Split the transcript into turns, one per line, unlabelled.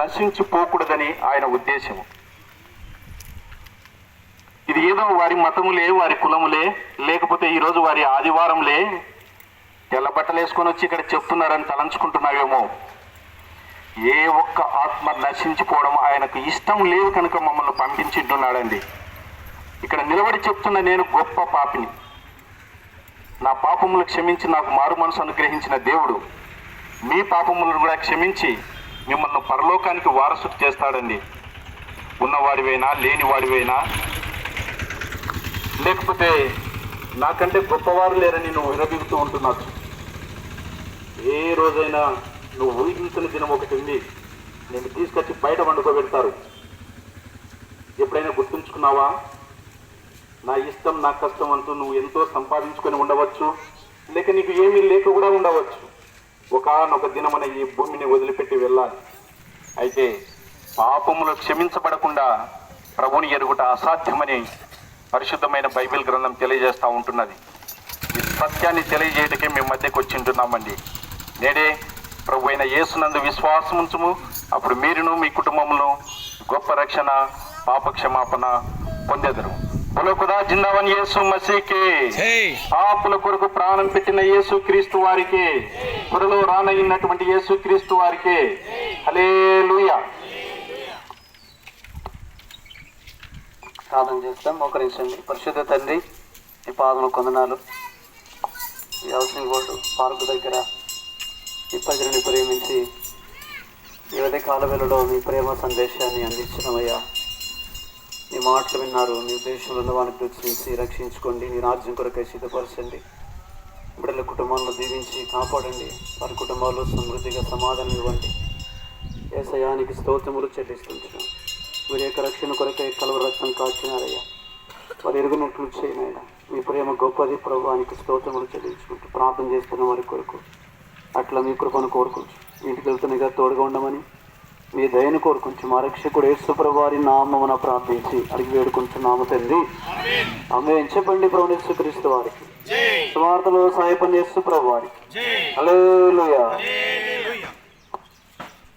నశించిపోకూడదని ఆయన ఉద్దేశము. ఇది ఏదో వారి మతములే వారి కులములే లేకపోతే ఈరోజు వారి ఆదివారంలే తెల్ల బట్టలు వేసుకొని వచ్చి ఇక్కడ చెప్తున్నారని తలంచుకుంటున్నావేమో. ఏ ఒక్క ఆత్మ నశించిపోవడం ఆయనకు ఇష్టం లేదు కనుక మమ్మల్ని పంపించింటున్నాడండి ఇక్కడ నిలబడి చెప్తున్న నేను గొప్ప పాపిని. నా పాపములు క్షమించి నాకు మారు మనసు అనుగ్రహించిన దేవుడు. మీ పాపములను కూడా క్షమించి మిమ్మల్ని పరలోకానికి వారసుడు చేస్తాడండి. ఉన్నవాడివైనా లేనివాడివైనా. లేకపోతే నాకంటే గొప్పవారు లేరని నువ్వు విరబిగుతూ ఉంటున్నావు. ఏ రోజైనా నువ్వు ఊహించిన దినం ఒకటి ఉంది. నేను తీసుకొచ్చి బయట వండుకోబెడతారు. ఎప్పుడైనా గుర్తుంచుకున్నావా? నా ఇష్టం నా కష్టం అంటూ నువ్వు ఎంతో సంపాదించుకొని ఉండవచ్చు. లేక నీకు ఏమీ లేక కూడా ఉండవచ్చు. ఒకనొక దినమున ఈ భూమిని వదిలిపెట్టి వెళ్ళాలి. అయితే పాపములు క్షమించబడకుండా ప్రభుని ఎరుగుట అసాధ్యమని పరిశుద్ధమైన బైబిల్ గ్రంథం తెలియజేస్తూ ఉంటున్నది. ఈ సత్యాన్ని తెలియజేయటకే మేము మధ్యకు వచ్చింటున్నామండి నేడే ప్రభు అయిన యేసునందు విశ్వాసం ఉంచుము. అప్పుడు మీరును మీ కుటుంబమును గొప్ప రక్షణ పాప క్షమాపణ పొందెదరు. బులకుదా జిందావన్ యేసు మసీకి. పాపుల కొరకు ప్రాణం పెట్టిన యేసు క్రీస్తు వారికి. త్వరలో రానయ్యినటువంటి యేసు క్రీస్తు వారికి. హల్లెలూయా.
ప్రార్థన చేస్తాం. మోకరించండి పరిశుద్ధ తండ్రి ఈ పాదములు కొందనాలు ఈ హౌసింగ్ బోర్డు పార్కు దగ్గర ఈ ప్రజలని ప్రేమించి ఈ ఉదయ మీ ప్రేమ సందేశాన్ని అందించడమయ్యా. మీ మాటలు విన్నారు. మీ దేశంలో ఉన్న వారిని గుర్తించి రక్షించుకోండి. మీ రాజ్యం కొరకై సిద్ధపరచండి. బిడ్డల కుటుంబాలను దీవించి కాపాడండి. వారి కుటుంబాల్లో సమృద్ధిగా సమాధానం ఇవ్వండి. ఏసయానికి స్తోత్రములు చెల్లిస్తుంటున్నాం. మీరు యొక్క రక్షణ కొరకై కలవ రక్తం కాచినారయ్యా. వారు ఎరుగునట్లు చేయనైనా మీ ప్రేమ గొప్పది ప్రభువానికి స్తోత్రములు చెల్లించుకుంటూ ప్రార్థన చేస్తున్న వారి కొరకు అట్లా మీ కృపను కోరుకుంటూ ఇంటికి వెళ్తున్నగా తోడుగా ఉండమని మీ దయను కోరుకుంటూ మా రక్షకుడు యేసుప్రభు వారి నామమున ప్రార్థించి అడిగి వేడుకుంటున్నాము తండ్రి. ఆమె చెప్పండి ప్రభు క్రీస్తు వారికి. సువార్తలో సాయపని యేసు ప్రభు వారికి హల్లెలూయా.